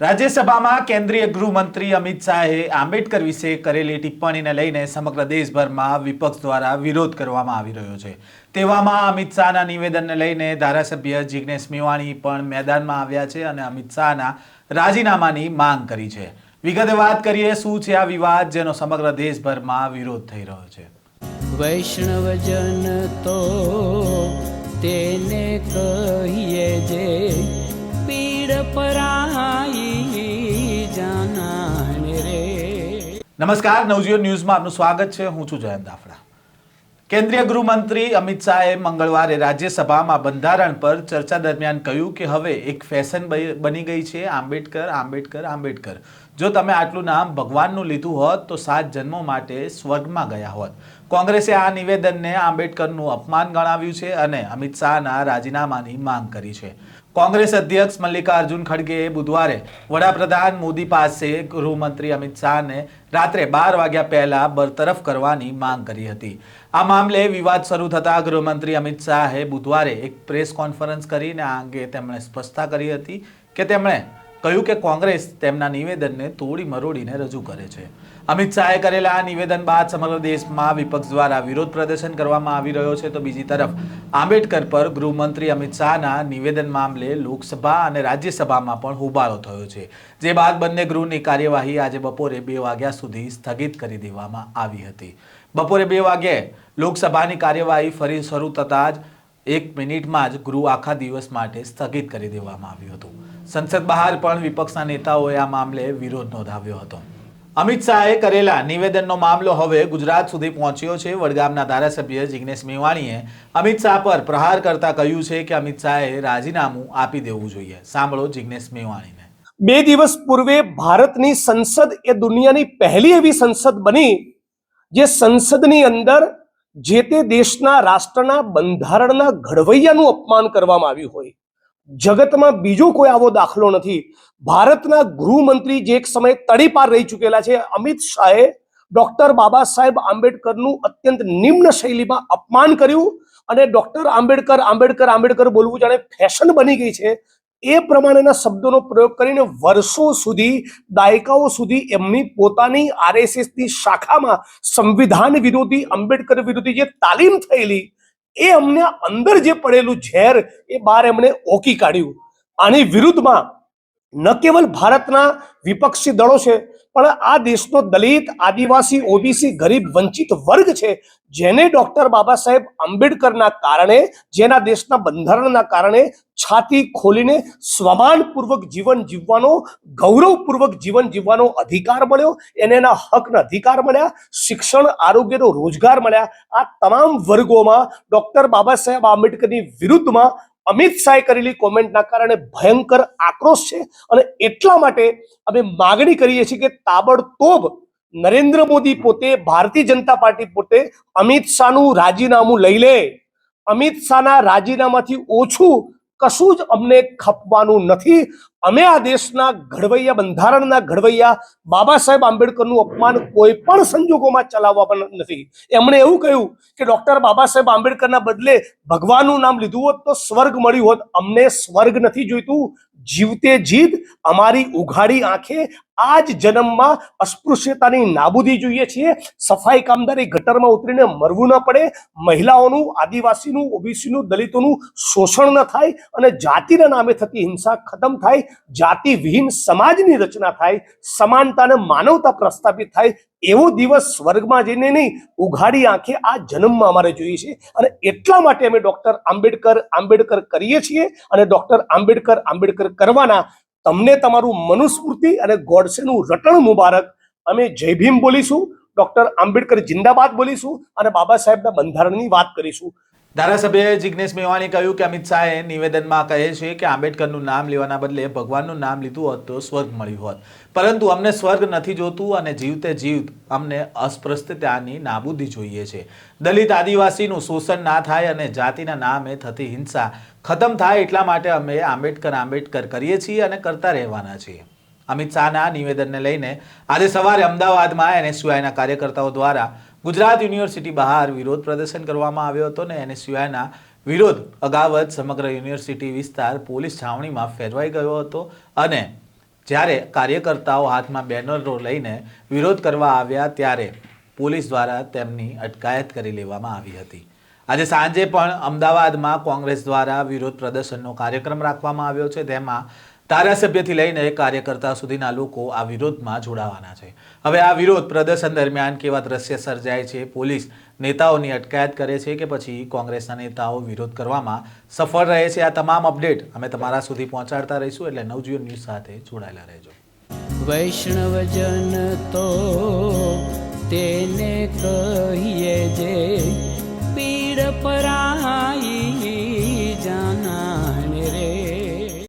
રાજ્યસભામાં કેન્દ્રીય ગૃહમંત્રી અમિત શાહે આંબેડકર વિશે કરેલી ટિપ્પણીને લઈને સમગ્ર દેશભરમાં વિપક્ષ દ્વારા વિરોધ કરવામાં આવી રહ્યો છે. તેવામાં અમિત શાહના નિવેદનને લઈને ધારાસભ્ય જિગ્નેશ મેવાણી પણ મેદાનમાં આવ્યા છે અને અમિત શાહના રાજીનામાની માંગ કરી છે. વિગતે વાત કરીએ, શું છે આ વિવાદ જેનો સમગ્ર દેશભરમાં વિરોધ થઈ રહ્યો છે? વૈષ્ણવજન તો તેને કહીએ જે પીડ પરાઈ નમસ્કાર, નવજીવન ન્યૂઝમાં આપનું સ્વાગત છે. હું છું જયંત દાફડા કેન્દ્રીય ગૃહમંત્રી અમિત શાહે મંગળવારે રાજ્યસભામાં બંધારણ પર ચર્ચા દરમિયાન કહ્યું કે હવે એક ફેશન બની ગઈ છે. આંબેડકર આંબેડકર આંબેડકર. જો તમે આટલું નામ ભગવાનનું લીધું હોત, તો સાત જન્મો માટે સ્વર્ગમાં ગયા હોત. કોંગ્રેસે આ નિવેદનને આંબેડકરનું અપમાન ગણાવ્યું છે અને અમિત શાહના રાજીનામાની માંગ કરી છે. કોંગ્રેસ અધ્યક્ષ મલ્લિકાર્જુન ખડગેએ બુધવારે વડાપ્રધાન મોદી પાસે ગૃહમંત્રી અમિત શાહને રાત્રે બાર વાગ્યા પહેલા બરતરફ કરવાની માંગ કરી હતી. આ મામલે વિવાદ શરૂ થતાં ગૃહમંત્રી અમિત શાહે બુધવારે એક પ્રેસ કોન્ફરન્સ કરીને આ અંગે તેમણે સ્પષ્ટતા કરી હતી કે તેમણે કહ્યું કે કોંગ્રેસ તેમના નિવેદનને તોડી મરોડીને રજૂ કરે છે. અમિત શાહે કરેલા આ નિવેદન બાદ સમગ્ર દેશમાં વિપક્ષ દ્વારા વિરોધ પ્રદર્શન કરવામાં આવી રહ્યો છે. તો બીજી તરફ, આંબેડકર પર ગૃહમંત્રી અમિત શાહના નિવેદન મામલે લોકસભા અને રાજ્યસભામાં પણ હોબાળો થયો છે. જે બાદ બંને ગૃહની કાર્યવાહી આજે બપોરે બે વાગ્યા સુધી સ્થગિત કરી દેવામાં આવી હતી. બપોરે બે વાગ્યે લોકસભાની કાર્યવાહી ફરી શરૂ થતાં જ એક મિનિટમાં જ ગૃહ આખા દિવસ માટે સ્થગિત કરી દેવામાં આવ્યું હતું. સંસદ બહાર પણ વિપક્ષના નેતાઓએ આ મામલે વિરોધ નોંધાવ્યો હતો. અમિત શાહે કરેલા નિવેદનનો મામલો હવે ગુજરાત સુધી પહોંચ્યો છે. વડગામના ધારાસભ્ય જિગ્નેશ મેવાણીએ અમિત શાહ પર પ્રહાર કરતા કહ્યું છે કે અમિત શાહે રાજીનામું આપી દેવું જોઈએ. સાંભળો જિગ્નેશ મેવાણીને. બે દિવસ પૂર્વે ભારતની સંસદ એ દુનિયાની પહેલી એવી સંસદ બની, જે સંસદની અંદર જે તે દેશના રાષ્ટ્રના બંધારણના ઘડવૈયાનું અપમાન કરવામાં આવ્યું હોય. જગતમાં બીજો કોઈ આવો દાખલો નથી. ભારતના ગૃહમંત્રી જે એક સમયે તડીપાર રહી ચૂકેલા છે, અમિત શાહે ડોક્ટર બાબા સાહેબ આંબેડકરનું અત્યંત નિમ્ન શૈલીમાં અપમાન કર્યું અને ડોક્ટર આંબેડકર આંબેડકર આંબેડકર બોલવું જાણે ફેશન બની ગઈ છે. એ પ્રમાણેના શબ્દોનો પ્રયોગ કરીને વર્ષો સુધી, દાયકાઓ સુધી એમની પોતાની આરએસએસની શાખામાં સંવિધાન વિરોધી, આંબેડકર વિરોધી જે તાલીમ થયેલી એ અમને અંદર જે પડેલું ઝેર એ બહાર એમણે ઓકી કાઢ્યું. આની વિરુદ્ધમાં ન કેવલ ભારતના વિપક્ષી દળો છે પણ આ દેશનો દલિત, આદિવાસી, ઓબીસી, ગરીબ, વંચિત વર્ગ છે, જેને ડોક્ટર બાબા સાહેબ આંબેડકરના કારણે, જેના દેશના બંધારણના કારણે છાતી ખોલીને સ્વમાનપૂર્વક જીવન જીવવાનો, ગૌરવપૂર્વક જીવન જીવવાનો અધિકાર મળ્યો, એને એના હકના અધિકાર મળ્યા, શિક્ષણ, આરોગ્યનો રોજગાર મળ્યા. આ તમામ વર્ગોમાં ડોક્ટર બાબા સાહેબ આંબેડકરની વિરુદ્ધમાં અમિત શાહે કરેલી કોમેન્ટના કારણે ભયંકર આક્રોશ છે અને એટલા માટે અમે માગણી કરીએ છીએ કે તાબડતોબ નરેન્દ્ર મોદી પોતે, ભારતીય જનતા પાર્ટી પોતે અમિત શાહનું રાજીનામું લઈ લે. અમિત શાહના રાજીનામાથી ઓછું કશું જ અમને ખપવાનું નથી. અમે આ દેશના ઘડવૈયા, બંધારણના ઘડવૈયા, બાબા સાહેબ આંબેડકરનું અપમાન કોઈ પણ સંજોગોમાં ચલાવવા નથી. એમણે એવું કહ્યું કે ડોક્ટર બાબા સાહેબ આંબેડકરના બદલે ભગવાનનું નામ લીધું હોત તો સ્વર્ગ મળ્યું હોત. અમને સ્વર્ગ નથી જોઈતું. જીવતે જીત, અમારી ઉઘાડી આંખે આ જ જન્મમાં અસ્પૃશ્યતાની નાબૂદી જોઈએ છીએ. સફાઈ કામદારી ગટરમાં ઉતરીને મરવું ન પડે. મહિલાઓનું, આદિવાસીનું, ઓબીસીનું, દલિતોનું શોષણ ન થાય અને જાતિના નામે થતી હિંસા ખતમ થાય. જાતિ વિહીન સમાજની રચના થાય. સમાનતા અને માનવતા પ્રસ્થાપિત થાય. એવો દિવસ સ્વર્ગમાં જઈને નહીં, ઉઘાડી આંખે આ જન્મમાં અમારે જોઈએ છે. અને એટલા માટે અમે ડોક્ટર આંબેડકર આંબેડકર કરીએ છીએ. અને ડોક્ટર આંબેડકર આંબેડકર કરવાના તમને તમારું મનુસ્મૃતિ અને ગોડસેનું રટણ મુબારક. અમે જય ભીમ બોલીશું, ડોક્ટર આંબેડકર જિંદાબાદ બોલીશું અને બાબા સાહેબના બંધારણની વાત કરીશું. ધારાસભ્યએ જિગ્નેશ મેવાણી કહ્યું કે અમિત શાહે નિવેદનમાં કહે છે કે આંબેડકરનું નામ લેવાના બદલે ભગવાનનું નામ લીધું હોત તો સ્વર્ગ મળ્યું હોત. પરંતુ અમને સ્વર્ગ નથી જોતું અને જીવતે જીવ અમને અસ્પૃશ્યતાની નાબૂદી જોઈએ છે. દલિત આદિવાસીનું શોષણ ના થાય અને જાતિના નામે થતી હિંસા ખતમ થાય એટલા માટે અમે આંબેડકર આંબેડકર કરીએ છીએ અને કરતા રહેવાના છીએ. અમિત શાહના નિવેદનને લઈને આજે સવારે અમદાવાદમાં એનએસયુઆઈના કાર્યકર્તાઓ દ્વારા ગુજરાત યુનિવર્સિટી બહાર વિરોધ પ્રદર્શન કરવામાં આવ્યો હતો ને એનએસયુઆઈના વિરોધ અગાઉ જ સમગ્ર યુનિવર્સિટી વિસ્તાર પોલીસ છાવણીમાં ફેરવાઈ ગયો હતો અને જ્યારે કાર્યકર્તાઓ હાથમાં બેનરો લઈને વિરોધ કરવા આવ્યા ત્યારે પોલીસ દ્વારા તેમની અટકાયત કરી લેવામાં આવી હતી. આજે સાંજે પણ અમદાવાદમાં કોંગ્રેસ દ્વારા વિરોધ પ્રદર્શનનો કાર્યક્રમ રાખવામાં આવ્યો છે. તેમાં ધારાસભ્યથી લઈને કાર્યકર્તા સુધીના લોકો આ વિરોધમાં જોડાવાના છે. હવે આ વિરોધ પ્રદર્શન દરમિયાન કેવા દ્રશ્ય સર્જાય છે? પોલીસ નેતાઓની અટકાયત કરે છે કે પછી કોંગ્રેસના નેતાઓ વિરોધ કરવામાં સફળ રહે છે? આ તમામ અપડેટ અમે તમારા સુધી પહોંચાડતા રહીશું એટલે નવજીવન ન્યૂઝ સાથે જોડાયેલા રહેજો. વૈષ્ણવજન તો